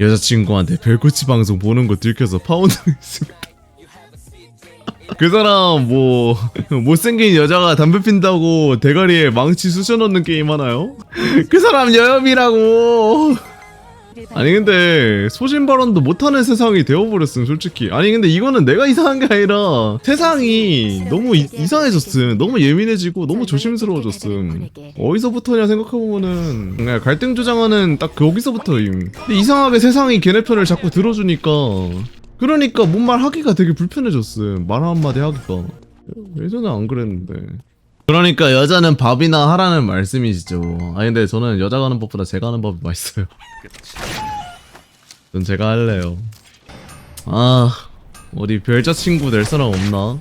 여자친구한테 별꼬치 방송 보는 거 들켜서 파혼당했습니다. 그 사람 뭐 못생긴 여자가 담배 핀다고 대가리에 망치 쑤셔넣는 게임 하나요? 그 사람 여염이라고. 아니 근데 소신 발언도 못하는 세상이 되어버렸음 솔직히. 아니 근데 이거는 내가 이상한 게 아니라 세상이 너무 이, 이상해졌음. 너무 예민해지고 너무 조심스러워졌음. 어디서부터냐 생각해보면은 그냥 갈등 조장하는 딱 거기서부터임. 근데 이상하게 세상이 걔네 편을 자꾸 들어주니까 그러니까 뭔 말 하기가 되게 불편해졌음. 말 한마디 하기가. 예전에 안 그랬는데 그러니까 여자는 밥이나 하라는 말씀이시죠 아니 근데 저는 여자가 하는 법보다 제가 하는 법이 맛있어요 전 제가 할래요. 아, 어디 별자 친구 될 사람 없나?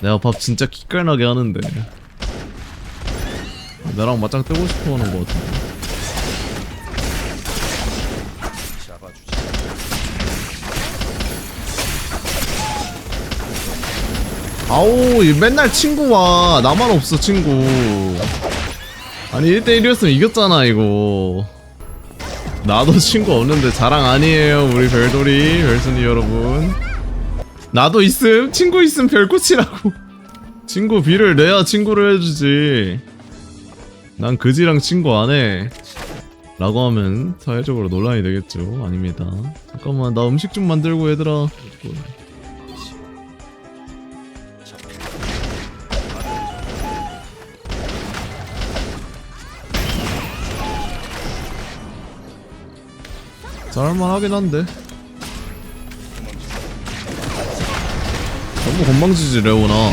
내가 밥 진짜 기깔나게 하는데. 나랑 맞짱 뜨고 싶어 하는 것 같은데. 얘 맨날 친구 와. 나만 없어, 친구. 아니, 1대1이었으면 이겼잖아, 이거. 나도 친구 없는데 자랑 아니에요 우리 별돌이 별순이 여러분. 나도 있음 친구 있음 별꽃이라고. 친구 비를 내야 친구를 해주지. 난 그지랑 친구 안해. 라고 하면 사회적으로 논란이 되겠죠. 아닙니다. 잠깐만 나 음식 좀 만들고 얘들아 짤만하긴 한데. 너무 건방지지 레오나.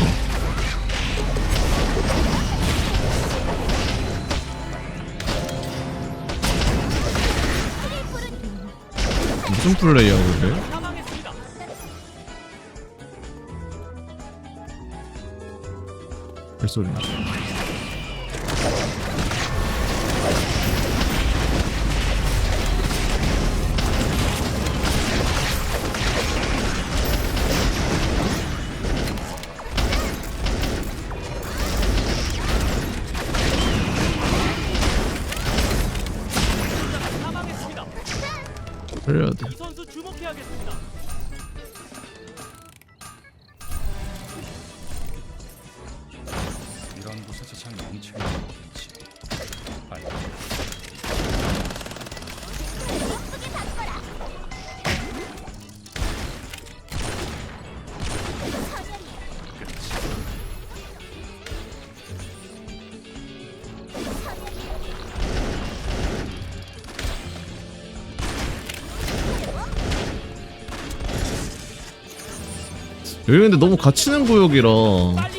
무슨 플레이야 그게? 발소리 그래야 돼 이 선수 주목해야겠습니다. 이런 곳에서 잘 멈추는 여기 근데 너무 갇히는 구역이라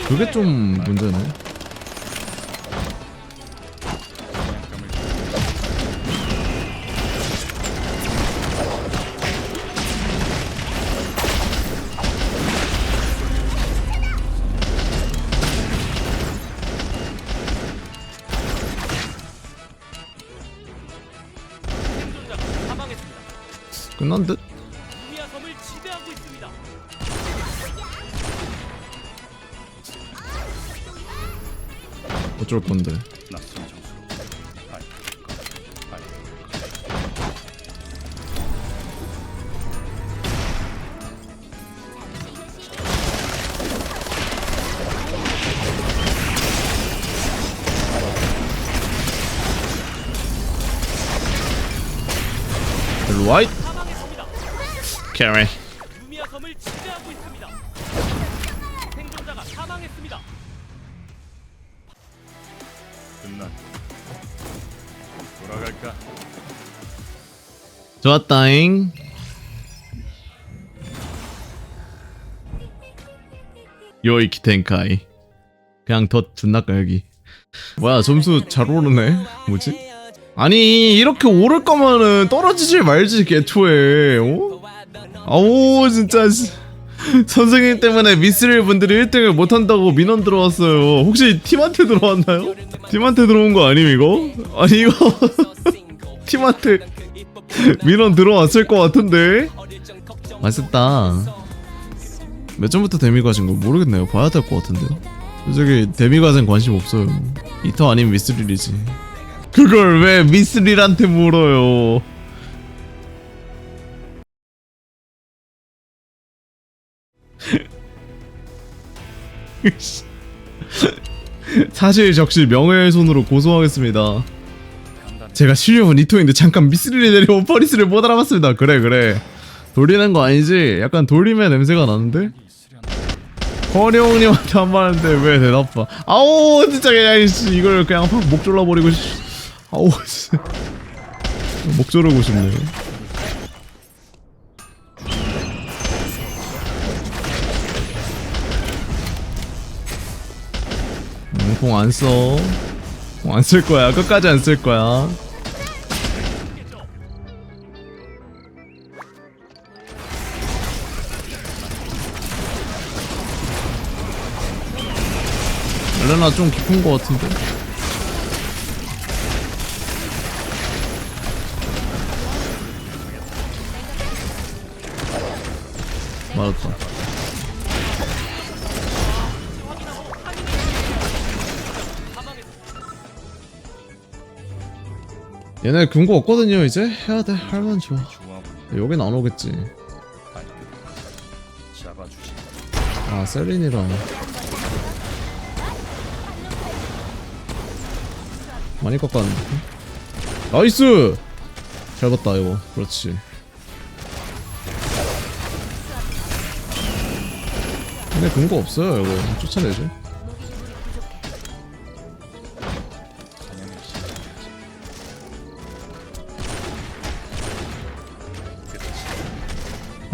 그게 좀 문제네. 끝난 듯? 어쩔 건데 와잇. 캐리 루미아 섬을 지배하고 있습니다. 생존자가 사망했습니다. 돌아갈까? 좋았다잉 요이 키 텐카이 그냥 덧 존나 까 여기 뭐야 점수 잘 오르네 뭐지? 아니 이렇게 오를 거면은 떨어지지 말지 개초에 어? 아우 진짜 씨. 선생님 때문에 미스릴 분들이 1등을 못한다고 민원 들어왔어요. 혹시 팀한테 들어왔나요? 팀한테 들어온 거 아님 이거? 아니 이거. 팀한테 민원 들어왔을 것 같은데. 맛있다. 몇 점부터 데미가진 거 모르겠네요. 봐야 될 것 같은데요 솔직히 데미가진 관심 없어요. 이터 아니면 미스릴이지. 그걸 왜 미스릴한테 물어요 사실 적실 명예훼손으로 고소하겠습니다. 제가 실력은 이토인데 잠깐 미스리를 내리고 퍼리스를 못 알아봤습니다. 그래 그래. 돌리는 거 아니지? 약간 돌림의 냄새가 나는데? 있으려나 허리 형님한테 한 말인데 왜 대답하? 아우 진짜 그냥 이걸 그냥 확목 졸라버리고 씨. 아우 씨. 목 조르고 싶네. 공 안 써. 공 안 쓸 거야. 끝까지 안 쓸 거야. 엘레나 좀 깊은 거 같은데. 맞았다. 얘네 근거 없거든요 이제? 해야 돼 할만 좋아 여긴 안 오겠지. 아 셀린이랑. 많이 깎았는데? 나이스! 잘 봤다 이거. 그렇지. 근데 근거 없어요 이거. 쫓아내죠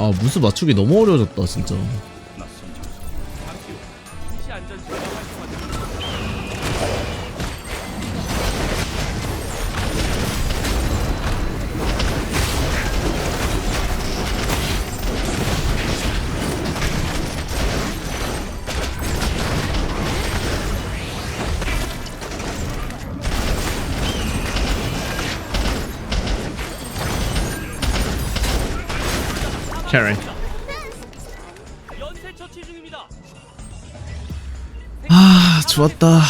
아 무스 맞추기 너무 어려워졌다 진짜 캐리. 아 좋았다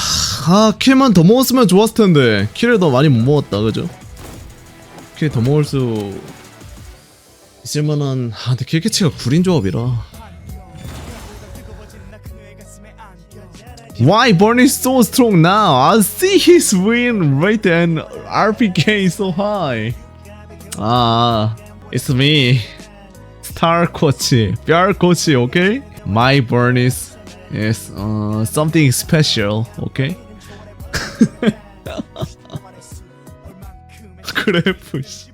아 킬만 더 먹었으면 좋았을 텐데 킬을 더 많이 못 먹었다 그죠? 킬 더 먹을 수 있을만한 아 근데 킬캐치가 구린 조합이라 Why Bernie is so strong now? I see his win rate and RPK so high. 아, it's me, Star Coach, 별 Coach, okay? My Bernie is is uh, something special, okay? 그래프 씨.